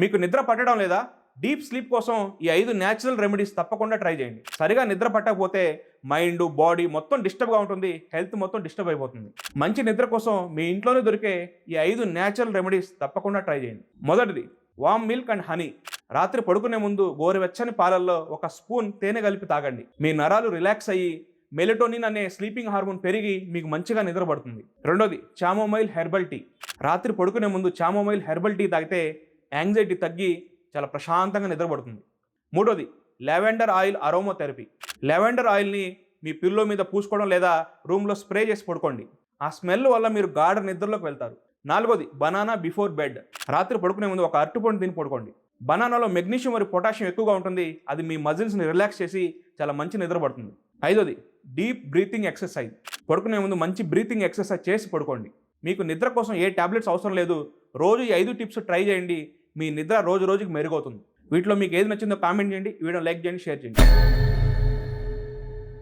మీకు నిద్ర పట్టడం లేదా? డీప్ స్లీప్ కోసం ఈ ఐదు న్యాచురల్ రెమెడీస్ తప్పకుండా ట్రై చేయండి. సరిగా నిద్ర పట్టకపోతే మైండ్ బాడీ మొత్తం డిస్టర్బ్గా ఉంటుంది హెల్త్ మొత్తం డిస్టర్బ్ అయిపోతుంది. మంచి నిద్ర కోసం మీ ఇంట్లోనే దొరికే ఈ ఐదు న్యాచురల్ రెమెడీస్ తప్పకుండా ట్రై చేయండి. మొదటిది వామ్ మిల్క్ అండ్ హనీ. రాత్రి పడుకునే ముందు గోరువెచ్చని పాలల్లో ఒక స్పూన్ తేనె కలిపి తాగండి. మీ నరాలు రిలాక్స్ అయ్యి మెలటోనిన్ అనే స్లీపింగ్ హార్మోన్ పెరిగి మీకు మంచిగా నిద్ర పడుతుంది. రెండోది చామోమైల్ హెర్బల్ టీ. రాత్రి పడుకునే ముందు చామోమైల్ హెర్బల్ టీ తాగితే యాంగ్జైటీ తగ్గి చాలా ప్రశాంతంగా నిద్రపడుతుంది. మూడోది లెవెండర్ ఆయిల్ అరోమోథెరపీ లెవెండర్ ఆయిల్ని మీ పిల్లో మీద పూసుకోవడం లేదా రూమ్లో స్ప్రే చేసి పడుకోండి. ఆ స్మెల్ వల్ల మీరు గాఢ నిద్రలోకి వెళ్తారు. నాలుగోది బనానా బిఫోర్ బెడ్ రాత్రి పడుకునే ముందు ఒక అరటిపండు తిని పడుకోండి. బనానాలో మెగ్నీషియం మరియు పొటాషియం ఎక్కువగా ఉంటుంది. అది మీ మజిల్స్ని రిలాక్స్ చేసి చాలా మంచి నిద్ర పడుతుంది ఐదోది డీప్ బ్రీతింగ్ ఎక్సర్సైజ్ పడుకునే ముందు మంచి బ్రీతింగ్ ఎక్సర్సైజ్ చేసి పడుకోండి. మీకు నిద్ర కోసం ఏ టాబ్లెట్స్ అవసరం లేదు. రోజు ఈ ఐదు టిప్స్ ట్రై చేయండి. మీ నిద్ర రోజు రోజుకి మెరుగవుతుంది. వీటిలో మీకు ఏది నచ్చిందో కామెంట్ చేయండి వీడియో లైక్ చేయండి షేర్ చేయండి.